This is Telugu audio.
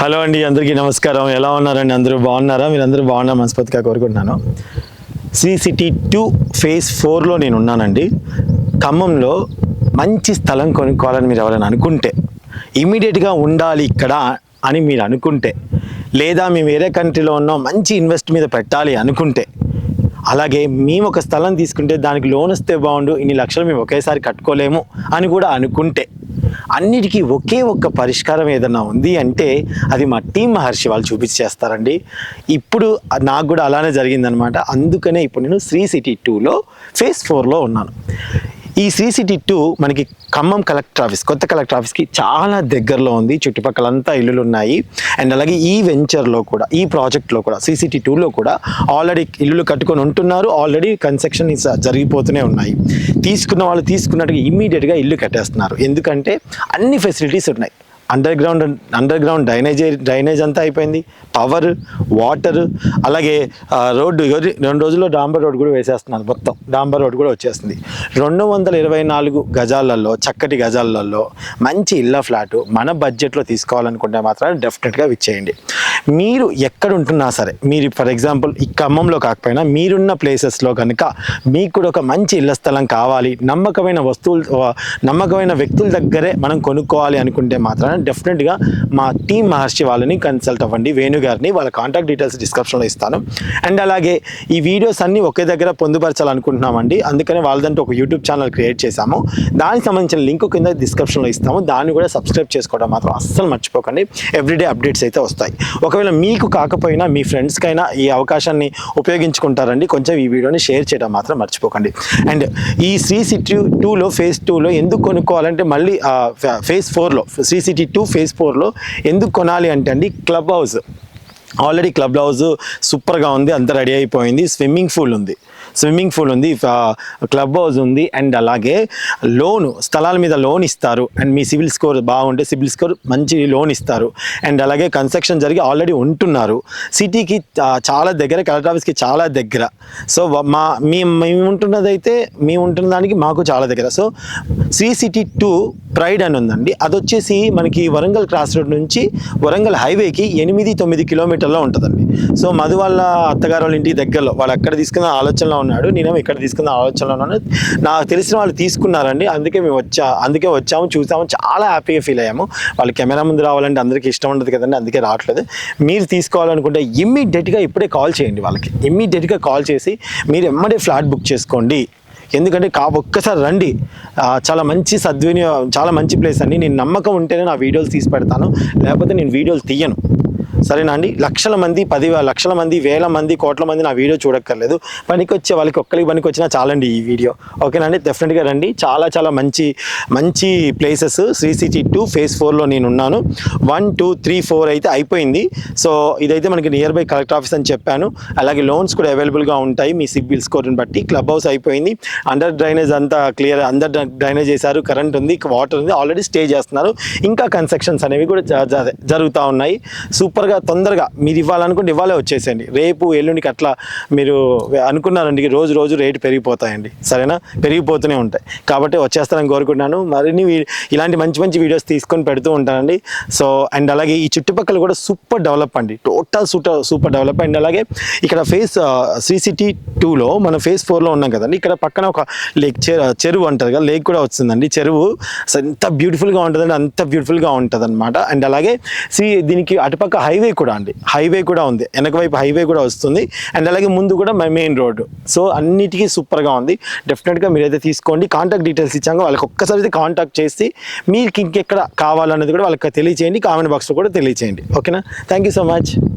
హలో అండి అందరికీ నమస్కారం. ఎలా ఉన్నారండి? అందరూ బాగున్నారా? మీరు బాగున్నారు మనస్ఫూర్తిగా కోరుకుంటున్నాను. సిసిటీ సిటీ టూ ఫేజ్ ఫోర్లో నేను ఉన్నానండి ఖమ్మంలో మంచి స్థలం కొనుక్కోవాలని మీరు ఎవరైనా అనుకుంటే ఇమీడియట్గా ఉండాలి ఇక్కడ అని మీరు అనుకుంటే లేదా మేము వేరే కంట్రీలో ఉన్నాం మంచి ఇన్వెస్ట్ మీద పెట్టాలి అనుకుంటే అలాగే మేము ఒక స్థలం తీసుకుంటే దానికి లోన్ వస్తే బాగుండు ఇన్ని లక్షలు మేము ఒకేసారి కట్టుకోలేము అని కూడా అనుకుంటే అన్నిటికీ ఒకే ఒక్క పరిష్కారం ఏదన్నా ఉంది అంటే అది మా టీం మహర్షి వాళ్ళు చూపించేస్తారండి. ఇప్పుడు నాకు కూడా అలానే జరిగిందనమాట అందుకనే ఇప్పుడు నేను శ్రీ సిటీ టూలో ఫేజ్ ఫోర్లో ఉన్నాను. ఈ శ్రీ సిటీ టూ మనకి ఖమ్మం కలెక్టర్ ఆఫీస్ కొత్త కలెక్టర్ ఆఫీస్కి చాలా దగ్గరలో ఉంది. చుట్టుపక్కలంతా ఇల్లులు ఉన్నాయి అండ్ అలాగే ఈ వెంచర్లో కూడా ఈ ప్రాజెక్ట్లో కూడా సీసీటీ టూలో కూడా ఆల్రెడీ ఇల్లులు కట్టుకొని ఉంటున్నారు. ఆల్రెడీ కన్స్ట్రక్షన్ జరిగిపోతూనే ఉన్నాయి. తీసుకున్న వాళ్ళు తీసుకున్నట్టుగా ఇమ్మీడియట్గా ఇల్లు కట్టేస్తున్నారు. ఎందుకంటే అన్ని ఫెసిలిటీస్ ఉన్నాయి. Underground underground drainage drainage అంతా అయిపోయింది. పవర్ వాటర్ అలాగే రోడ్డు రెండు రోజుల్లో డాంబర్ రోడ్ కూడా వేసేస్తున్నారు మొత్తం. డాంబర్ రోడ్ కూడా వచ్చేస్తుంది రెండు వందల ఇరవై నాలుగు గజాలలో చక్కటి గజాలలో మంచి ఇళ్ళ ఫ్లాటు మన బడ్జెట్లో తీసుకోవాలనుకుంటే మాత్రం డెఫినెట్గా విచ్చేయండి. మీరు ఎక్కడ ఉంటున్నా సరే మీరు ఫర్ ఎగ్జాంపుల్ ఈ ఖమ్మంలో కాకపోయినా మీరున్న ప్లేసెస్లో కనుక మీకు కూడా ఒక మంచి ఇళ్ళ స్థలం కావాలి నమ్మకమైన వస్తువులు నమ్మకమైన వ్యక్తుల దగ్గరే మనం కొనుక్కోవాలి అనుకుంటే మాత్రం డెఫినెట్గా మా టీం మహర్షి వాళ్ళని కన్సల్ట్ అవ్వండి వేణు గారిని వాళ్ళ కాంటాక్ట్ డీటెయిల్స్ డిస్క్రిప్షన్లో ఇస్తాను. అండ్ అలాగే ఈ వీడియోస్ అన్నీ ఒకే దగ్గర పొందుపరచాలనుకుంటున్నామండి. అందుకని వాళ్ళదంటూ ఒక యూట్యూబ్ ఛానల్ క్రియేట్ చేశాము. దానికి సంబంధించిన లింక్ కింద డిస్క్రిప్షన్లో ఇస్తాము. దాన్ని కూడా సబ్స్క్రైబ్ చేసుకోవడం మాత్రం అస్సలు మర్చిపోకండి. ఎవ్రీడే అప్డేట్స్ అయితే వస్తాయి. ఒకవేళ మీకు కాకపోయినా మీ ఫ్రెండ్స్కైనా ఈ అవకాశాన్ని ఉపయోగించుకుంటారండి. కొంచెం ఈ వీడియోని షేర్ చేయడం మాత్రం మర్చిపోకండి. అండ్ ఈ శ్రీ సిటీ టూలో ఫేజ్ టూలో ఎందుకు కొనుక్కోవాలంటే మళ్ళీ ఫేజ్ ఫోర్లో శ్రీ సిటీ టూ ఫేజ్ ఫోర్లో ఎందుకు కొనాలి అంటే అండి club house. Already club house సూపర్గా ఉంది అంతా రెడీ అయిపోయింది స్విమ్మింగ్ పూల్ ఉంది. స్విమ్మింగ్ పూల్ ఉంది క్లబ్ హౌస్ ఉంది అండ్ అలాగే లోన్ స్థలాల మీద లోన్ ఇస్తారు. అండ్ మీ సివిల్ స్కోర్ బాగుంటే సివిల్ స్కోర్ మంచి లోన్ ఇస్తారు. అండ్ అలాగే కన్స్ట్రక్షన్ జరిగి ఆల్రెడీ ఉంటున్నారు. సిటీకి చాలా దగ్గర కలెక్టర్ ఆఫీస్కి చాలా దగ్గర. సో మా మీ మేము ఉంటున్నదైతే మేము ఉంటున్న దానికి మాకు చాలా దగ్గర. So Sri city two pride అని ఉందండి. అది వచ్చేసి మనకి వరంగల్ క్రాస్ రోడ్ నుంచి వరంగల్ హైవేకి ఎనిమిది తొమ్మిది కిలోమీటర్లో ఉంటుందండి. సో మధు వాళ్ళ అత్తగారు వాళ్ళ ఇంటికి దగ్గరలో వాళ్ళు అక్కడ తీసుకున్న ఆలోచనలో ఉన్నాడు. నేనేమో ఇక్కడ తీసుకున్న ఆలోచనలో ఉన్నాను. నాకు తెలిసిన వాళ్ళు తీసుకున్నారండి. అందుకే మేము వచ్చా అందుకే వచ్చాము చూసాము. చాలా హ్యాపీగా ఫీల్ అయ్యాము. వాళ్ళు కెమెరా ముందు రావాలంటే అందరికీ ఇష్టం ఉండదు కదండి అందుకే రావట్లేదు. మీరు తీసుకోవాలనుకుంటే ఇమ్మీడియట్గా ఇప్పుడే కాల్ చేయండి వాళ్ళకి. ఇమ్మీడియట్గా కాల్ చేసి మీరు ఎమ్మడే ఫ్లాట్ బుక్ చేసుకోండి. ఎందుకంటే కా ఒక్కసారి రండి. చాలా మంచి సద్వినియోగం చాలా మంచి ప్లేస్ అండి. నేను నమ్మకం ఉంటేనే నా వీడియోలు తీసి పెడతాను. లేకపోతే నేను వీడియోలు తీయను. సరేనా అండి? లక్షల మంది పది లక్షల మంది వేల మంది కోట్ల మంది నా వీడియో చూడక్కర్లేదు. పనికి వచ్చే వాళ్ళకి ఒక్కరికి పనికి వచ్చినా చాలండి ఈ వీడియో. ఓకేనా అండి? డెఫినెట్గా రండి. చాలా చాలా మంచి మంచి places Sri city two phase ఫోర్లో నేను ఉన్నాను వన్ టూ త్రీ ఫోర్ అయితే అయిపోయింది. సో ఇదైతే మనకి నియర్ బై కలెక్టర్ ఆఫీస్ అని చెప్పాను. అలాగే లోన్స్ కూడా అవైలబుల్గా ఉంటాయి. మీ సిబిల్ స్కోర్ని బట్టి క్లబ్ హౌస్ అయిపోయింది. అండర్ డ్రైనేజ్ అంతా క్లియర్ అండర్ డ్రైనేజ్ చేశారు. కరెంట్ ఉంది వాటర్ ఉంది. ఆల్రెడీ స్టే చేస్తున్నారు. ఇంకా కన్స్ట్రక్షన్స్ అనేవి కూడా జరుగుతూ ఉన్నాయి. సూపర్గా తొందరగా మీరు ఇవ్వాలనుకుంటే ఇవ్వాలే వచ్చేసేయండి. రేపు ఎల్లుండికి అట్లా మీరు అనుకున్నారండి రోజు రోజు రేటు పెరిగిపోతాయండి. సరేనా? పెరిగిపోతూనే ఉంటాయి. కాబట్టి వచ్చేస్తారని కోరుకుంటున్నాను. మరిన్ని ఇలాంటి మంచి మంచి వీడియోస్ తీసుకొని పెడుతూ ఉంటానండి. సో అండ్ అలాగే ఈ చుట్టుపక్కల కూడా సూపర్ డెవలప్ అండి. Total super super develop. And అలాగే ఇక్కడ ఫేస్ సిసిటీ సిటీ టూలో మనం ఫేస్ ఫోర్లో ఉన్నాం కదండి. ఇక్కడ పక్కన ఒక లేక్ చెరువు అంటారు కదా లేక్ కూడా వస్తుందండి. చెరువు ఎంత బ్యూటిఫుల్గా ఉంటుందండి అంత బ్యూటిఫుల్గా ఉంటుంది అనమాట అండ్ అలాగే సి దీనికి అటుపక్క హైవే కూడా అండి. హైవే కూడా ఉంది. వెనక వైపు హైవే కూడా వస్తుంది. అండ్ అలాగే ముందు కూడా మెయిన్ రోడ్డు. సో అన్నిటికీ సూపర్గా ఉంది. డెఫినెట్గా మీరైతే తీసుకోండి. కాంటాక్ట్ డీటెయిల్స్ ఇచ్చాక వాళ్ళకి ఒక్కసారి అయితే కాంటాక్ట్ చేసి మీకు ఇంకెక్కడ కావాలన్నది కూడా వాళ్ళకి తెలియచేయండి. కామెంట్ బాక్స్లో కూడా తెలియచేయండి. ఓకేనా? Thank you so much.